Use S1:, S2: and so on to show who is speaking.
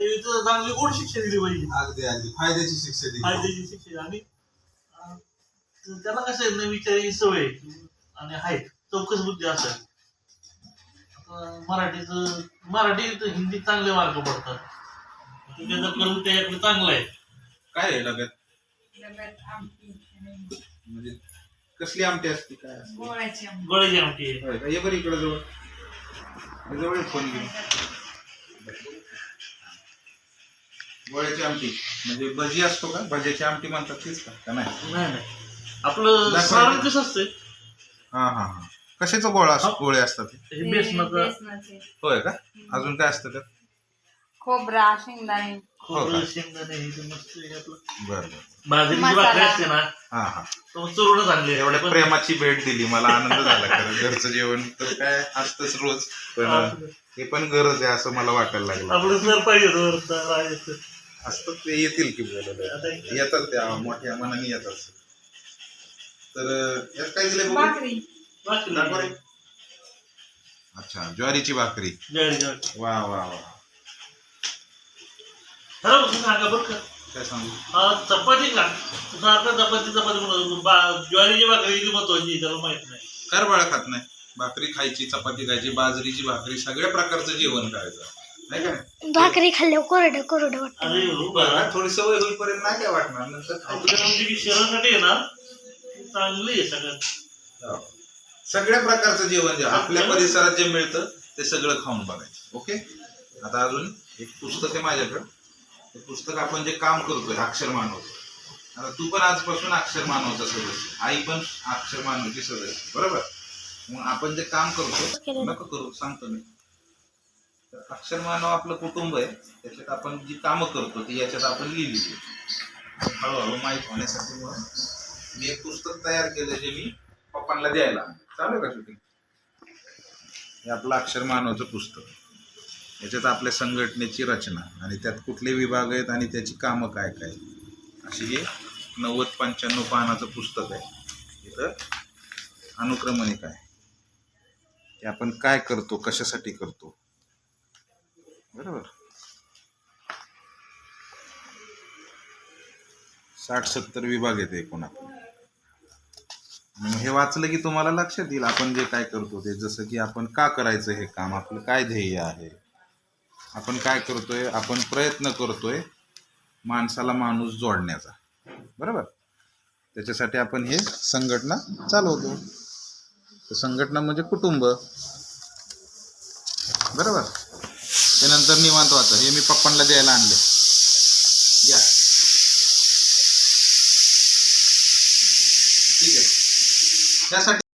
S1: चांगली गोड शिक्षा दिली पाहिजे.
S2: अगदी अगदी. फायद्याची शिक्षा दिली.
S1: फायद्याची शिक्षा आणि त्याला कसं आहे ना विचारायची सवय. आणि आहे चौकस बुद्धी असं मराठीचं मराठीत हिंदी चांगले मार्क पडतात. त्याचा करून त्याच्याकडे चांगला आहे.
S2: काय आहे
S3: आणि
S2: म्हणजे कसली आमटी असते? काय असते?
S3: गोळ्याची आमटी.
S1: आहे.
S2: बरं इकडे जवळ. जवळ फोन घेऊन गोळ्याची आमटी. म्हणजे भजी असतो का? भज्याची आमटी म्हणतात तीच का? का नाही?
S1: नाही नाही. आपलं
S2: दाखवा.
S1: सारण कसं असतंय?
S2: हा हा हा. कशाचा गोळा असतो गोळे असतात? हे?
S1: बेसनाचं.
S3: बेसनाचे.
S2: होय का? अजून काय असतं त्यात?
S3: खोबरा शेंगदाणे.
S1: खोबरं.
S2: का?
S1: शेंगदाणे हे ते मस्त आहे आपलं
S2: बरं बरं.
S1: बाजरीची
S3: मसाला.
S1: भाकरी असते ना
S2: हा हा.
S1: आणली
S2: एवढ्या प्रेमाची भेट दिली मला आनंद झाला खरं. घरचं जेवण तर काय असतंच रोज. पण हे. पण गरज आहे असं मला वाटायला लागलं.
S1: आपलं सर पाहिजे होतं राहायचं.
S2: असतं ते येतील की बोलायला येतात त्या मोठ्या मनाने येतात. तर यात काय
S3: भाकरी.
S2: रे. अच्छा ज्वारीची भाकरी. वा वा वा. काय सांगू?
S1: हा, चपाती का सारखं चपाती चपाती ज्वारीची भाकरी महत्वाची त्याला माहीत नाही.
S2: कर बाळा खात नाही. भाकरी खायची चपाती खायची बाजरीची भाकरी सगळ्या प्रकारचं जेवण करायचं?
S4: भाकरी खाल्ल्यावर कोरडं कोरडं वाटतं.
S2: थोडी सवय होईपर्यंत नाही काय वाटणार नंतर
S1: शरीरासाठी आहे ना चांगली आहे सगळं.
S2: हो. सगळ्या प्रकारचं जेवण जे आपल्या परिसरात जे मिळतं ते सगळं खाऊन बघायचं. ओके? आता अजून एक पुस्तक आहे माझ्याकडं. ते पुस्तक आपण जे काम करतोय अक्षर मानव आता तू पण आजपासून अक्षर मानवचा सदस्य. आई पण अक्षर मानवची सदस्य. बरोबर? मग आपण जे काम करतो नको करू सांगतो मी. अक्षर मानव आपलं कुटुंब आहे. त्याच्यात आपण जी कामं करतो ती याच्यात आपण लिहिली हळूहळू माहीत होण्यासाठी म्हणून मी एक पुस्तक तयार केलं जे मी पप्पांना द्यायला चालू का शूटिंग हे आपलं अक्षर मानवचं पुस्तक. याच्यात आपल्या संघटनेची रचना आणि त्यात कुठले विभाग आहेत आणि त्याची कामं काय काय अशी हे नव्वद पंच्याण्णव पानाचं पुस्तक आहे. इथं अनुक्रमणिक आहे. की आपण काय करतो कशासाठी करतो? बरोबर. साठ सत्तर विभाग येते एकूण आपण हे वाचलं की तुम्हाला लक्षात येईल आपण जे काय करतो ते. जसं की आपण का करायचं हे काम? आपलं काय ध्येय आहे? आपण काय करतोय? आपण प्रयत्न करतोय माणसाला माणूस जोडण्याचा. बरोबर? त्याच्यासाठी आपण हे संघटना चालवतो. तर संघटना म्हणजे कुटुंब. बरोबर? त्यानंतर निवांत वाचा हे मी पप्पांना द्यायला आणले. या ठीक आहे. त्यासाठी